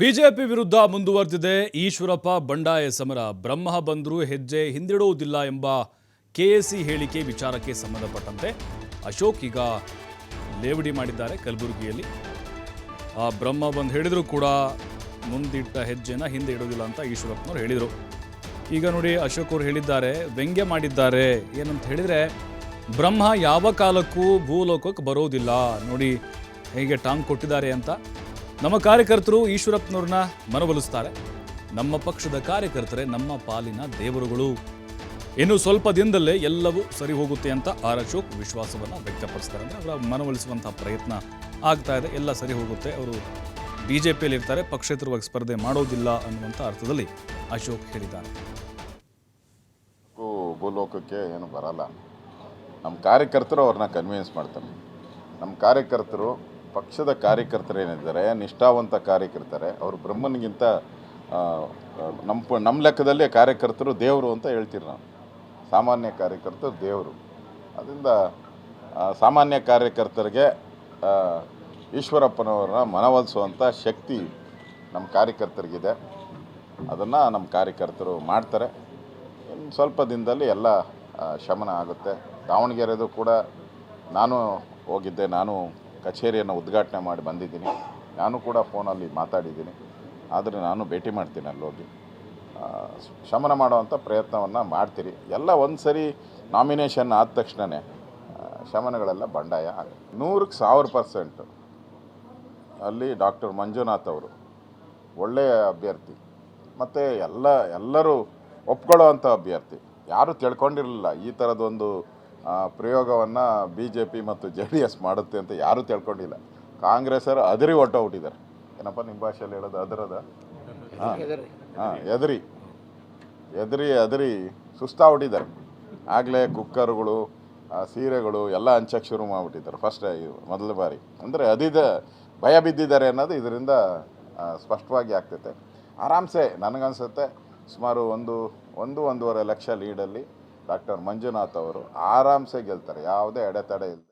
BJP ವಿರುದ್ಧ ಮುಂದುವರೆದಿದೆ. ಈಶ್ವರಪ್ಪ, ಬಂಡಾಯ ಸಮರ ಬ್ರಹ್ಮ ಬಂದರೂ ಹೆಜ್ಜೆ ಹಿಂದಿಡುವುದಿಲ್ಲ ಎಂಬ ಕೆಎಸಿ ಹೇಳಿಕೆ ವಿಚಾರಕ್ಕೆ ಸಂಬಂಧಪಟ್ಟಂತೆ ಅಶೋಕ್ ಈಗ ಲೇವಡಿ ಮಾಡಿದ್ದಾರೆ ಕಲಬುರಗಿಯಲ್ಲಿ. ಆ ಬ್ರಹ್ಮ ಬಂದು ಹೇಳಿದ್ರು ಕೂಡ ಮುಂದಿಟ್ಟ ಹೆಜ್ಜೆನ ಹಿಂದೆ ಇಡೋದಿಲ್ಲ ಅಂತ ಈಶ್ವರಪ್ಪನವ್ರು ಹೇಳಿದರು. ಈಗ ನೋಡಿ ಅಶೋಕ್ ಅವರು ಹೇಳಿದ್ದಾರೆ, ವ್ಯಂಗ್ಯ ಮಾಡಿದ್ದಾರೆ. ಏನಂತ ಹೇಳಿದರೆ, ಬ್ರಹ್ಮ ಯಾವ ಕಾಲಕ್ಕೂ ಭೂಲೋಕಕ್ಕೆ ಬರೋದಿಲ್ಲ. ನೋಡಿ ಹೇಗೆ ಟಾಂಗ್ ಕೊಟ್ಟಿದ್ದಾರೆ ಅಂತ. ನಮ್ಮ ಕಾರ್ಯಕರ್ತರು ಈಶ್ವರಪ್ಪನವ್ರನ್ನ ಮನವೊಲಿಸ್ತಾರೆ. ನಮ್ಮ ಪಕ್ಷದ ಕಾರ್ಯಕರ್ತರೇ ನಮ್ಮ ಪಾಲಿನ ದೇವರುಗಳು. ಇನ್ನು ಸ್ವಲ್ಪ ದಿನದಲ್ಲೇ ಎಲ್ಲವೂ ಸರಿ ಹೋಗುತ್ತೆ ಅಂತ ಆರ್ ಅಶೋಕ್ ವಿಶ್ವಾಸವನ್ನು ವ್ಯಕ್ತಪಡಿಸ್ತಾರೆ. ಅಂದರೆ ಅವರ ಮನವೊಲಿಸುವಂಥ ಪ್ರಯತ್ನ ಆಗ್ತಾ ಇದೆ. ಎಲ್ಲ ಸರಿ ಹೋಗುತ್ತೆ. ಅವರು ಬಿ ಜೆ ಪಿಯಲ್ಲಿ ಇರ್ತಾರೆ. ಪಕ್ಷೇತರವಾಗಿ ಸ್ಪರ್ಧೆ ಮಾಡೋದಿಲ್ಲ ಅನ್ನುವಂಥ ಅರ್ಥದಲ್ಲಿ ಅಶೋಕ್ ಹೇಳಿದ್ದಾರೆ. ಕ್ಕೂ ಭೂಲೋಕಕ್ಕೆ ಏನು ಬರಲ್ಲ. ನಮ್ಮ ಕಾರ್ಯಕರ್ತರು ಅವ್ರನ್ನ ಕನ್ವಿನ್ಸ್ ಮಾಡ್ತಾರೆ. ನಮ್ಮ ಕಾರ್ಯಕರ್ತರು ಪಕ್ಷದ ಕಾರ್ಯಕರ್ತರೇನಿದ್ದಾರೆ ನಿಷ್ಠಾವಂತ ಕಾರ್ಯಕರ್ತರೆ, ಅವರು ಬ್ರಹ್ಮನಿಗಿಂತ ನಮ್ಮ ನಮ್ಮ ಲೆಕ್ಕದಲ್ಲಿ ಕಾರ್ಯಕರ್ತರು ದೇವರು ಅಂತ ಹೇಳ್ತೀರಿ ನಾವು. ಸಾಮಾನ್ಯ ಕಾರ್ಯಕರ್ತರು ದೇವರು. ಅದರಿಂದ ಸಾಮಾನ್ಯ ಕಾರ್ಯಕರ್ತರಿಗೆ ಈಶ್ವರಪ್ಪನವ್ರನ್ನ ಮನವೊಲಿಸುವಂಥ ಶಕ್ತಿ ನಮ್ಮ ಕಾರ್ಯಕರ್ತರಿಗಿದೆ. ಅದನ್ನು ನಮ್ಮ ಕಾರ್ಯಕರ್ತರು ಮಾಡ್ತಾರೆ. ಇನ್ನು ಸ್ವಲ್ಪ ದಿನದಲ್ಲಿ ಎಲ್ಲ ಶಮನ ಆಗುತ್ತೆ. ದಾವಣಗೆರೆದು ಕೂಡ ನಾನು ಹೋಗಿದ್ದೆ, ನಾನು ಕಚೇರಿಯನ್ನು ಉದ್ಘಾಟನೆ ಮಾಡಿ ಬಂದಿದ್ದೀನಿ. ನಾನು ಕೂಡ ಫೋನಲ್ಲಿ ಮಾತಾಡಿದ್ದೀನಿ. ಆದರೆ ನಾನು ಭೇಟಿ ಮಾಡ್ತೀನಿ ಅಲ್ಲೋಗಿ. ಶಮನ ಮಾಡುವಂಥ ಪ್ರಯತ್ನವನ್ನು ಮಾಡ್ತೀರಿ. ಎಲ್ಲ ಒಂದು ಸರಿ ನಾಮಿನೇಷನ್ ಆದ ತಕ್ಷಣವೇ ಶಮನಗಳೆಲ್ಲ ಬಂಡಾಯ ಆಗುತ್ತೆ ನೂರಕ್ಕೆ ಸಾವಿರ ಪರ್ಸೆಂಟು ಅಲ್ಲಿ ಡಾಕ್ಟರ್ ಮಂಜುನಾಥ್ ಅವರು, ಒಳ್ಳೆಯ ಅಭ್ಯರ್ಥಿ. ಮತ್ತು ಎಲ್ಲ, ಎಲ್ಲರೂ ಒಪ್ಕೊಳ್ಳೋ ಅಭ್ಯರ್ಥಿ. ಯಾರೂ ತಿಳ್ಕೊಂಡಿರಲಿಲ್ಲ ಈ ಥರದೊಂದು ಪ್ರಯೋಗವನ್ನು ಬಿ ಜೆ ಪಿ ಮತ್ತು ಜೆ ಡಿ ಎಸ್ ಮಾಡುತ್ತೆ ಅಂತ ಯಾರೂ ತಿಳ್ಕೊಂಡಿಲ್ಲ. ಕಾಂಗ್ರೆಸ್ಸರು ಅದರಿ ಹೊಟ್ಟೋಗ್ಬಿಟ್ಟಿದ್ದಾರೆ ಏನಪ್ಪ ನಿಮ್ಮ ಭಾಷೆಯಲ್ಲಿ ಹೇಳೋದು ಅದರದ? ಹಾಂ. ಹಾಂ ಎದರಿ. ಎದರಿ ಎದರಿ ಸುಸ್ತಾಗ್ಬಿಟ್ಟಿದ್ದಾರೆ ಆಗಲೇ ಕುಕ್ಕರ್ಗಳು ಸೀರೆಗಳು ಎಲ್ಲ ಹಂಚಕ್ಕೆ ಶುರು ಮಾಡಿಬಿಟ್ಟಿದ್ದಾರೆ. ಫಸ್ಟ್ ಮೊದಲ ಬಾರಿ. ಅಂದರೆ ಅದಿದ ಭಯ ಬಿದ್ದಿದ್ದಾರೆ ಅನ್ನೋದು ಇದರಿಂದ ಸ್ಪಷ್ಟವಾಗಿ ಆಗ್ತೈತೆ. ಆರಾಮ್ಸೆ ನನಗನ್ಸುತ್ತೆ. ಸುಮಾರು ಒಂದು ಒಂದು ಒಂದೂವರೆ ಲಕ್ಷ ಲೀಡಲ್ಲಿ ಡಾಕ್ಟರ್ ಮಂಜುನಾಥ್ ಅವರು ಆರಾಮ್ಸೆ ಗೆಲ್ತಾರೆ ಯಾವುದೇ ಅಡೆತಡೆ ಇಲ್ಲ.